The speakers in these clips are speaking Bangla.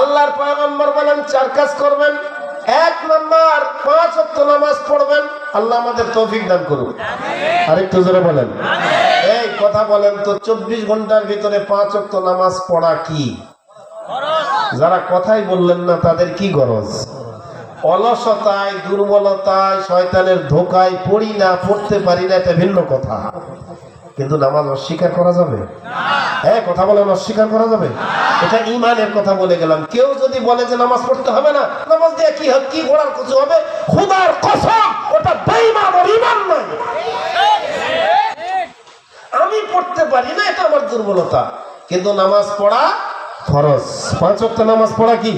আল্লাহর পয়গম্বর বলেন চার কাজ করবেন। এক নাম্বার পাঁচ অক্ট নামাজ পড়বেন। আল্লাহ আমাদের তৌফিক দান করুন আরেকটু জোরে বলেন। এই কথা বলেন তো চব্বিশ ঘণ্টার ভিতরে পাঁচ অক্ট নামাজ পড়া কি? যারা কথাই বললেন না তাদের কি গরজ? অলসতায় দুর্বলতায় শয়তানের ধোকায় পড়ি না পড়তে পারি না এটা ভিন্ন কথা। কিন্তু নামাজ অস্বীকার করা যাবে? হ্যাঁ কথা বলেন অস্বীকার করা যাবে। এটা ইমানের কথা বলে গেলাম। কেউ যদি বলে যে নামাজ পড়তে হবে না, নামাজ দিয়ে কি কি করার কিছু হবে? খুদার কসম, ওটা ইমান আমি পড়তে পারি না, এটা আমার দুর্বলতা। কিন্তু নামাজ পড়া ফরজ। পাঁচ ওয়াক্ত নামাজ পড়া কি?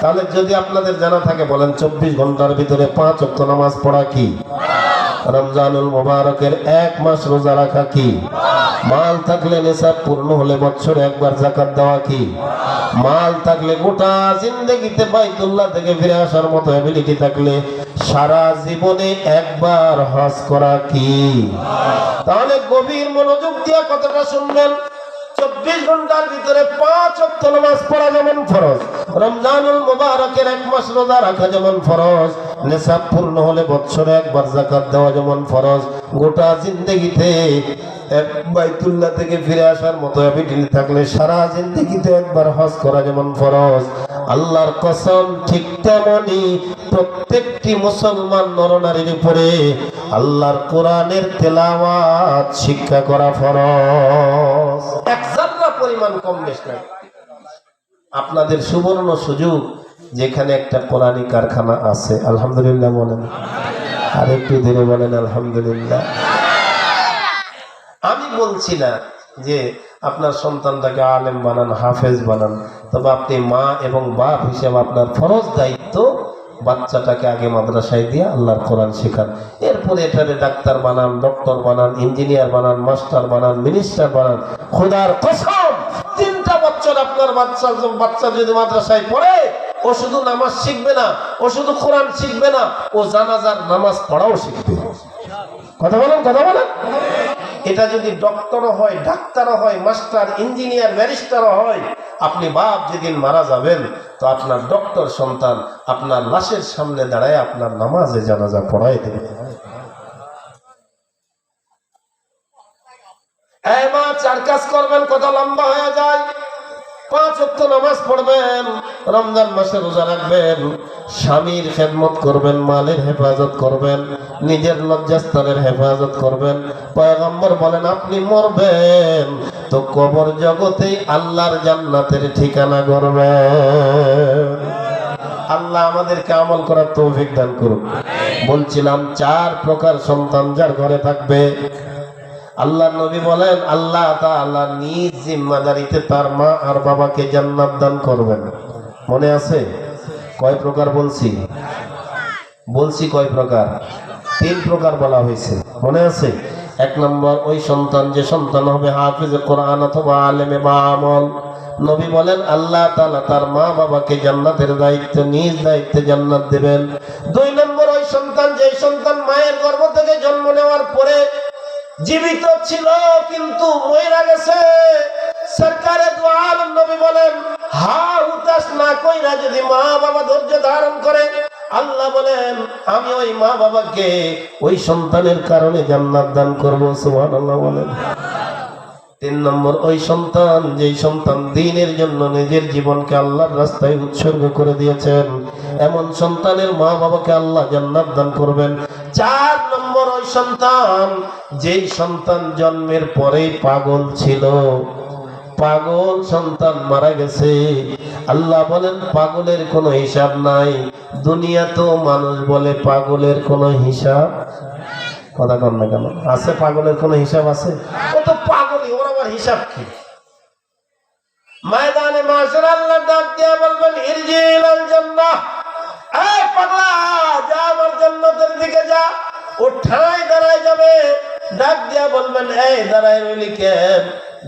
তাহলে যদি আপনাদের জানা থাকে, বলেন চব্বিশ ঘণ্টার ভিতরে পাঁচ ওয়াক্ত নামাজ পড়া কি? রমজানুল মোবারকের এক মাস রোজা রাখা কি? মাল থাকলে নেশাব পূর্ণ হলে বছরে একবার জাকাত দেওয়া কি? মাল থাকলে গোটা জিন্দগিতে বাইতুল্লাহ থেকে ফিরে আসার মতো অ্যাবিলিটি থাকলে সারা জীবনে একবার হজ করা কি? তাহলে গভীর মনোযোগ দিয়ে কথাটা শুনবেন। চব্বিশ ঘণ্টার ভিতরে পাঁচ অক্ট নামাজ পড়া যেমন ফরজ, রমজানুল মোবারকের এক মাস রোজা রাখা যেমন ফরজ নেশাব পূর্ণ হলে বছরে একবার জাকাত দেওয়া যেমন ফরজ। গোটা জিন্দগিতে এক বাইতুল্লাহ থেকে ফিরে আসার মতো অ্যাবিলিটি থাকলে সারা জিন্দগিতে একবার হজ করা যেমন ফরজ। আল্লাহর কসম ঠিক তেমনই প্রত্যেকটি মুসলমান নরনারীর উপরে আল্লাহর কোরআনের তেলাওয়াত শিক্ষা করা ফরজ। এক জাল্লা পরিমাণ কম বেশ নাই। আপনাদের সুবর্ণ সুযোগ যেখানে একটা কোরআনী কারখানা আছে, আলহামদুলিল্লাহ বলেন। আর একটু ধীরে বলেন, আলহামদুলিল্লাহ। আমি বলছি না যে আপনার সন্তানটাকে আলেম বানান, হাফেজ বানান, তবে আপনি মা এবং বাপ হিসেবে আপনার ফরজ দায়িত্ব বাচ্চাটাকে আগে মাদ্রাসায় দিয়ে আল্লাহর কোরআন শেখান। এরপরে এটারে ডাক্তার বানান, ডক্টর বানান, ইঞ্জিনিয়ার বানান, মাস্টার বানান, মিনিস্টার বানান। খোদার কসম, তিনটা বছর আপনার বাচ্চা বাচ্চা যদি মাদ্রাসায় পড়ে ও শুধু নামাজ শিখবে না, ও শুধু কোরআন শিখবে না, ও জানাজার নামাজ পড়াও শিখবে। কথা বলেন কথা বলেন। এটা যদি ডক্টরও হয়, ডাক্তারও হয়, মাস্টার, ইঞ্জিনিয়ার, ব্যারিস্টারও হয়, আপনি বাপ যেদিন মারা যাবেন, তো আপনার ডক্টর সন্তান আপনার লাশের সামনে দাঁড়ায় আপনার নামাজে জানাজা পড়াই দেবে। মা, চার কাজ করবেন কত লম্বা হয়ে যায়। পাঁচ অক্ট নামাজ পড়বেন, রমজান মাসে রোজা রাখবেন, স্বামীর খেদমত করবেন, মালের হেফাজত করবেন, নিজের লজ্জাস্থানের হেফাজত করবেন। পয়গম্বর বলেন, আপনি মরবেন, তো কবর জগতেই আল্লাহর জান্নাতের ঠিকানা করবেন আল্লাহ আমাদেরকে আমল করার তৌফিক দান করুন। বলছিলাম, চার প্রকার সন্তান যার ঘরে থাকবে আল্লাহ নবী বলেন, আল্লাহ আল্লাহ নিজ জিম্মাদারিতে তার মা আর বাবাকে জান্নাত দান করবেন। মনে আছে? কয় প্রকার বলছি? বলছি কয় প্রকার? তিন প্রকার বলা হয়েছে। মনে আছে? এক নম্বর, ওই সন্তান, যে সন্তান হবে হাফিজ কোরআন অথবা আলেমে বা আমল। নবী বলেন, আল্লাহ তালা তার মা বাবাকে জান্নাতের দায়িত্ব, নিজ দায়িত্বে জান্নাত দেবেন। দুই নম্বর, ওই সন্তান, যে সন্তান মায়ের গর্ভ থেকে জন্ম নেওয়ার পরে জীবিত ছিল, কিন্তু মইরা গেছে। সরকারে বলেন, হা না যদি মা বাবা ধৈর্য ধারণ করে, আল্লাহ বলেন, আমি ওই মা বাবাকে ওই সন্তানের কারণে জান্নাত দান করব বলেন। তিন নম্বর, ওই সন্তান সন্তান দিনের জন্য নিজের জীবনকে আল্লাহর রাস্তায় উৎসর্গ করে দিয়েছেন, এমন সন্তানের মা বাবাকে আল্লাহ জান্নাত দান করবেন। চার নম্বর ওই সন্তান, যেই সন্তান জন্মের পরেই পাগল ছিল। পাগল সন্তান মারা গেছে। আল্লাহ বলেন, পাগলের কোনো হিসাব নাই। দুনিয়া তো মানুষ বলে পাগলের কোনো হিসাব কথা কন না কেন? আছে পাগলের কোনো হিসাব আছে? ও তো পাগলই, ওর আবার হিসাব কি? ময়দানে মাসের আল্লাহ ডাক দিয়া বলবেন, ইরজিল জান্নাহ। ও ঠাই দাঁড়ায় যাবে। ডাক দিয়া বলবেন, এই দাঁড়ায় রইলি কেন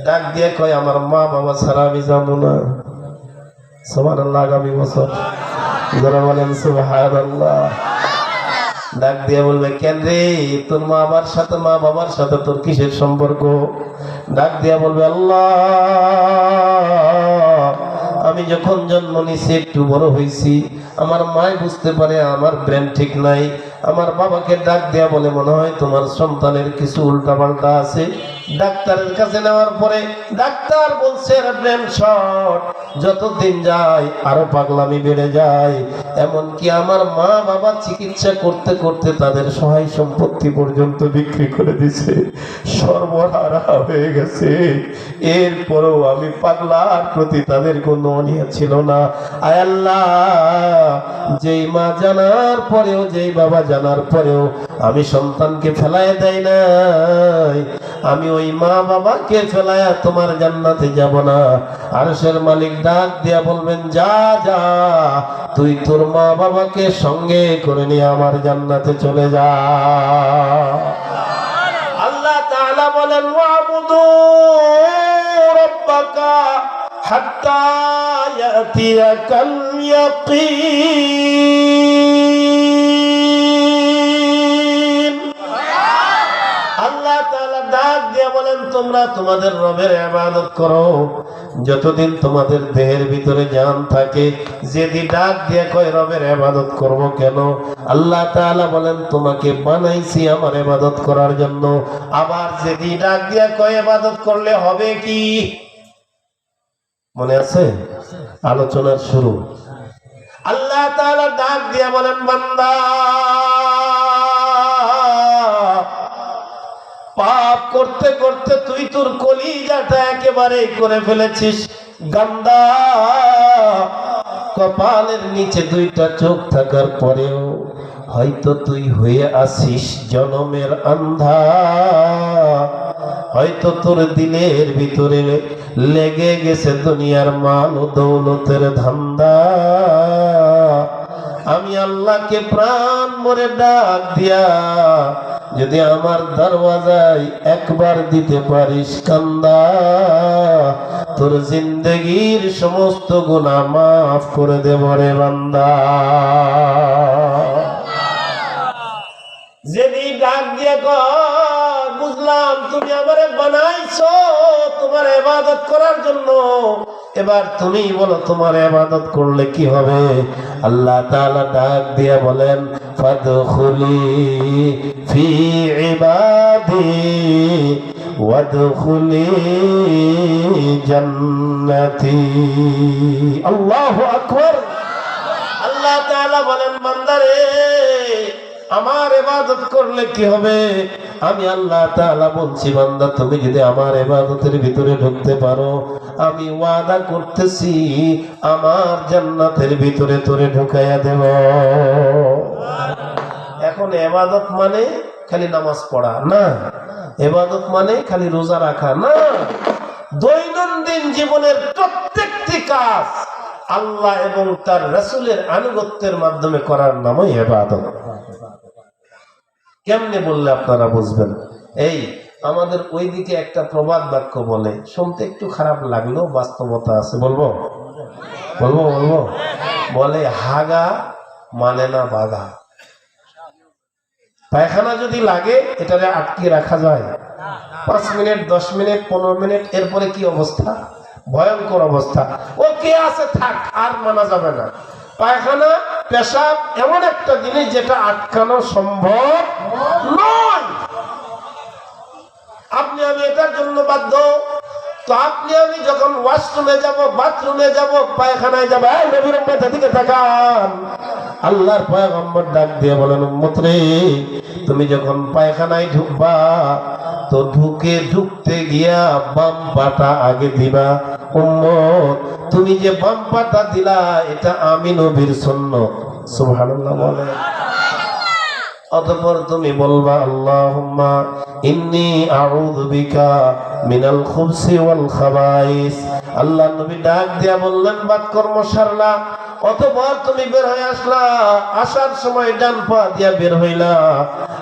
ডাক দিয়ে কয়, আমার মা বাবা ছাড়া আমি যাব না। সবার আল্লাহ আগামী বছর। যারা বলেন, সুবহানাল্লাহ। ডাক দিয়ে বলবে, কেন রে? তোর মা বাবার সাথে, মা বাবার সাথে তোর কিসের সম্পর্ক? ডাক দিয়া বলবে, আল্লাহ, আমি যখন জন্ম নিছি একটু বড় হয়েছি। আমার মায় বুঝতে পারে, আমার ব্রেন ঠিক নাই। আমার বাবাকে ডাক দেয়া বলে মনে হয় তোমার সন্তানের কিছু উল্টাপাল্টা আছে। ডাক্তারের কাছে নেওয়ার পরে ডাক্তার বলছে যতদিন যায় আরও পাগলামি বেড়ে যায়। এমনকি আমার মা বাবা চিকিৎসা করতে করতে তাদের সহায় সম্পত্তি পর্যন্ত বিক্রি করে দিছে। সর্বহারা হয়ে গেছে। এরপরেও আমি পাগলার প্রতি তাদের কোনো অনিয়া ছিল না। আয় আল্লাহ, যেই মা জানার পরেও, যেই বাবা জানার পরেও, আমি সন্তানকে ফেলায় দেয় নাই। আমি ওই মা বাবাকে ফেলায়া তোমার জান্নাতে যাব না। আরশের মালিক ডাক দিয়া বলবেন, যা যা, তুই তোর মা বাবাকে সঙ্গে করে নিয়ে আমার জান্নাতে চলে যা। আল্লাহ তাআলা বলেন, ওয়াবুদু রাব্বাকা হাত্তা ইয়াতিয়াকাল ইয়াকিন। বলেন তোমরা, তোমাদের রবের ইবাদত করো। যতদিন তোমাদের দেহের ভিতরে জান থাকে, যেদি ডাক দিয়ে কয়, রবের ইবাদত করব কেন? আল্লাহ তাআলা বলেন, তোমাকে বানাইছি আমার ইবাদত করার জন্য। আবার যেদি ডাক দিয়ে কয়, ইবাদত করলে হবে কি? মনে আছে? আলোচনার শুরু। আল্লাহ তাআলা ডাক দিয়ে বলেন, বান্দা পাপ করতে করতে তুই তোর কলিজাটা একেবারে করে ফেলেছিস। গান্দা, কপালের নিচে দুইটা চোখ থাকার পরেও হয়তো তুই হয়ে আসিস জনমের আন্ধা। হয়তো তোর দিলের ভিতরে লেগে গেছে দুনিয়ার মান ও দৌলতের ধান্দা। আমি আল্লাহকে প্রাণ মরে ডাক দিয়া যদি আমার দরওয়াজায় একবার দিতে পারিস কান্দা, তোর জিন্দগির সমস্ত গুণা মাফ করে দেব রে বান্দা। যেদিন ডাক দিয়ে বুঝলাম তুমি আমারে বানাইছো। তোমার ইবাদত করার জন্য। এবার তুমি বলো, তোমার ইবাদত করলে কি হবে? আল্লাহ তাআলা ডাক দিয়ে বলেন, ফাদখুলি ফি আল্লাহু বলেন, বান্দারে আমার এবাদত করলে কি হবে? আমি আল্লাহ তাআলা বলছি, বান্দা, তুমি যদি আমার ইবাদতের ভিতরে ঢুকতে পারো, আমি ওয়াদা করতেছি, আমার জান্নাতের ভিতরে তোরে ঢুকাইয়া দেব। এখন এবাদত মানে খালি নামাজ পড়া, না? এবাদত মানে খালি রোজা রাখা, না? দৈনন্দিন জীবনের প্রত্যেকটি কাজ আল্লাহ এবং তার রাসূলের আনুগত্যের মাধ্যমে করার নামই ইবাদত। কেমনে বললে আপনারা বুঝবেন? এই, আমাদের ওইদিকে একটা প্রবাদ বাক্য বলে, শুনতে একটু খারাপ লাগলেও বাস্তবতা আছে, বলব? বলব বলব? বলে, হাগা মানে না বাগা। পায়খানা যদি লাগে, এটারে আটকে রাখা যায়। পাঁচ মিনিট, দশ মিনিট, পনেরো মিনিট, এরপরে কি অবস্থা? ভয়ঙ্কর অবস্থা। ও কে আছে থাক, আর মানা যাবে না। পায়খানা, পেশাব, এমন একটা জিনিস যেটা আটকানো সম্ভব নয়। আপনি আমি এটার জন্য বাধ্য। তো আপনি আমি যখন ওয়াশরুমে যাব, বাথরুমে যাব, পায়খানায় যাব, এই নবীর উম্মতের দিকে তাকান। আল্লাহর পয়গম্বর ডাক দিয়ে বলেন, উম্মত তুমি যখন পায়খানায় ঢুকবা তো ঢুকে ঢুকতে গিয়া বাম পাটা আগে দিবা। উম্মত, তুমি যে বাম পাটা দিলা, এটা আমি নবীর সুন্নত। সুবহানাল্লাহ বলে। অতঃপর তুমি বলবা, আল্লাহুম্মা ইন্নী আউযু বিকা মিনাল খুবসি ওয়াল খাবাইস। আল্লাহ নবী ডাক দিয়া বললেন বাদ কর্ম সারলা। অতঃপর তুমি বের হয়ে আসলা আসার সময় ডান পা দিয়া বের হইলা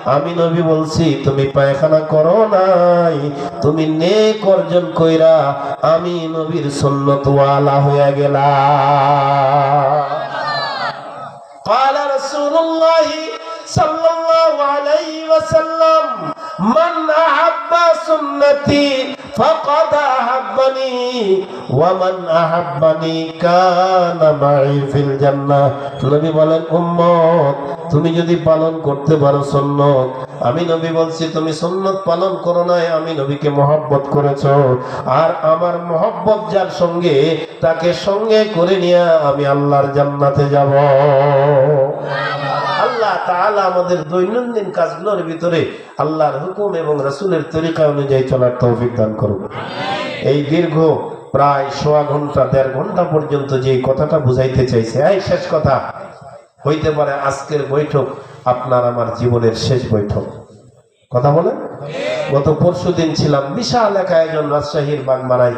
আমি নবী বলছি তুমি পায়খানা করো নাই তুমি নেক অর্জন কইরা আমি নবীর সুন্নত ওয়ালা হয়ে গেলা قال رسول الله صلى الله عليه وسلم من أحب সুন্নতি فقد أحبني ومن أحبني كان معي في الجنة নবী বলেন উম্মত তুমি যদি পালন করতে পারো সুন্নত আমি নবী বলছি তুমি সুন্নত পালন করো নাই আমি নবীকে মহব্বত করেছো আর আমার মহব্বত যার সঙ্গে তাকে সঙ্গে করে নিয়ে আমি আল্লাহর জান্নাতে যাব আমাদের দৈনন্দিন কাজগুলোর ভিতরে আল্লাহর হুকুম এবং রাসূলের তরিকা অনুযায়ী চলার তৌফিক দান করুন। এই দীর্ঘ প্রায় সোয়া ঘণ্টা, দেড় ঘণ্টা পর্যন্ত যে কথাটা বুঝাইতে চাইছে, এই শেষ কথা হইতে পারে আজকের বৈঠক, আপনার আমার জীবনের শেষ বৈঠক। কথা বলে? গত পরশু দিন ছিলাম বিশাল এক আয়োজন রাজশাহীর বাগমারাই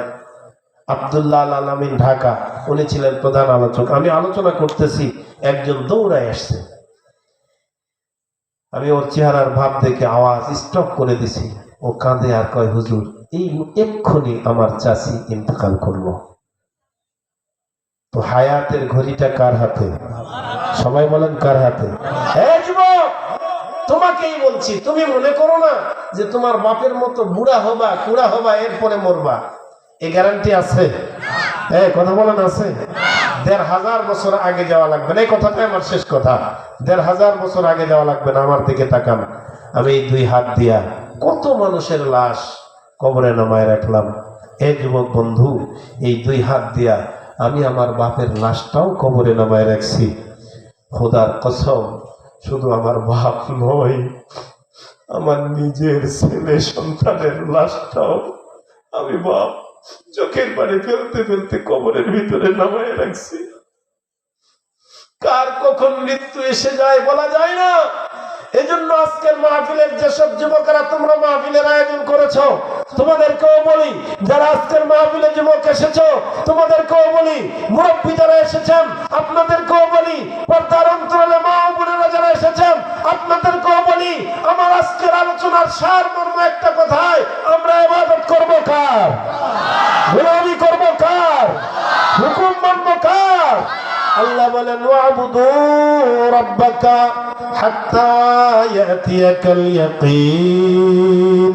আবদুল্লাহ আল ঢাকা, উনি ছিলেন প্রধান আলোচক। আমি আলোচনা করতেছি, একজন দৌড়ায় আসছে। আমি ওর চেহারার ভাব দেখে আওয়াজ স্টপ করে দিছি। ও কাঁদে আর কয়, হুজুর, এই এক্ষুনি আমার চাষি ইন্তকাল করল। তো হায়াতের ঘড়িটা কার হাতে? সবাই বলেন কার হাতে? তোমাকেই বলছি, তুমি মনে করো না যে তোমার বাপের মতো বুড়া হবা, কুড়া হবা, এরপরে মরবা। এই গ্যারান্টি আছে? হ্যাঁ কথা বলেন, আছে? দেড় হাজার বছর আগে যাওয়া লাগবে না। এই কথাটাই আমার শেষ কথা। দেড় হাজার বছর আগে যাওয়া লাগবে না, আমার দিকে তাকান। আমি দুই হাত দিয়া কত মানুষের লাশ কবরে নামায় রাখলাম। এ যুবক বন্ধু, এই দুই হাত দিয়া আমি আমার বাপের লাশটাও কবরে নামায় রাখছি। খোদার কসম, শুধু আমার বাপ নয়, আমার নিজের ছেলে সন্তানের লাশটাও আমি বাপ চোখের পানি ফেলতে ফেলতে কবরের ভিতরে নামায় রাখছি। কার কখন মৃত্যু এসে যায় বলা যায় না। এজন্য আজকের মাহফিলের যেসব যুবকেরা তোমরা মাহফিলের আয়োজন করেছ, তোমাদেরকেও বলি, যারা আজকের মাহফিলে যুবক এসেছ, তোমাদেরকেও বলি, মুরব্বী যারা এসেছেন, আপনাদেরকেও বলি, পর্দার অন্তরালে মা বোনেরা যারা এসেছেন, আপনাদেরকেও বলি, আমার আজকের আলোচনার সার মর্ম একটা কথায়, আমরা ইবাদত করব কার? গোলামি করব কার? হুকুম মানব কার? আল্লাহ বলেন, ওয়াবুদু রাব্বাকা হাত্তা ইয়াতিয়াকাল ইয়াকিন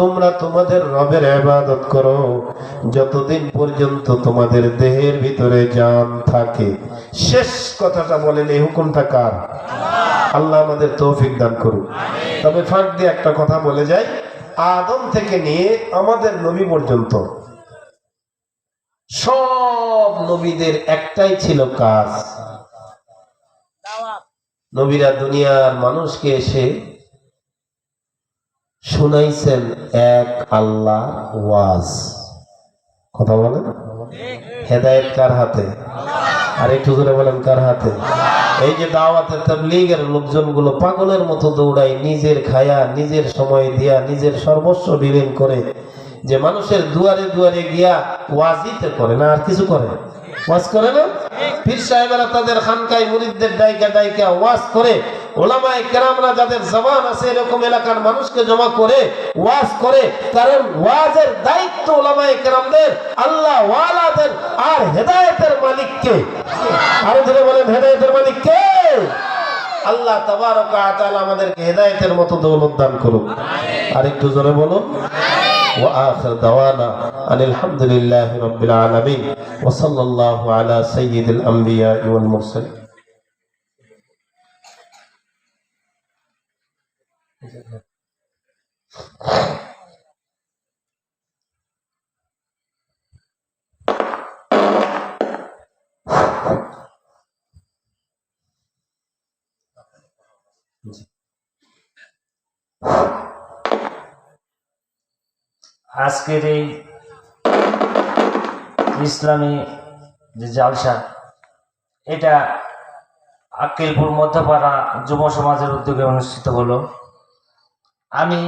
তোমরা তোমাদের রবের ইবাদত করো, যতদিন পর্যন্ত তোমাদের দেহের ভিতরে জান থাকে। শেষ কথাটা বলেন, এই হুকুমটা কার? আল্লাহ আমাদের তৌফিক দান করুন। তবে ফাঁক দিয়ে একটা কথা বলে যাই, আদম থেকে নিয়ে আমাদের নবী পর্যন্ত সব নবীদের একটাই ছিল কাজ। নবীরা দুনিয়ার মানুষকে এসে শুনাইছেন এক আল্লাহ ওয়াজ। কথা বলেন? হেদায়েত কার হাতে? আর একটু জোরে বলেন কার হাতে? এই যে দাওয়াতের তাবলীগের লোকজনগুলো পাগলের মতো দৌড়ায় নিজের খায়া নিজের সময় দিয়া নিজের সর্বস্ব বিলীন করে যে মানুষের দুয়ারে দুয়ারে গিয়া ওয়াজিতে করে না, আর কিছু করে? ওয়াজ করে না? পীর সাহেবেরা তাদের খানকায় মুরিদদের ডাইকা ডাইকা ওয়াজ করে, ওলামায়ে কেরামরা যাদের জবান আছে এরকম এলাকার মানুষকে জমা করে ওয়াজ করে, কারণ ওয়াজের দায়িত্ব ওলামায়ে কেরামদের, আল্লাহ ওয়ালাদের আর হেদায়েতের মালিককে আরও ধরে বলেন, হেদায়েতের মালিক কে? আল্লাহ তাবারক তাআলা আমাদেরকে হেদায়েতের মতো দৌলত দান করুক। আর একটু জোরে বলুন। وآخر دعوانا أن الحمد لله رب العالمين وصلى الله على سيد الأنبياء والمرسلين. আজকের এই ইসলামী যে জালসা এটা আক্কেলপুর মধ্যপাড়া যুব সমাজের উদ্যোগে অনুষ্ঠিত হলো। আমি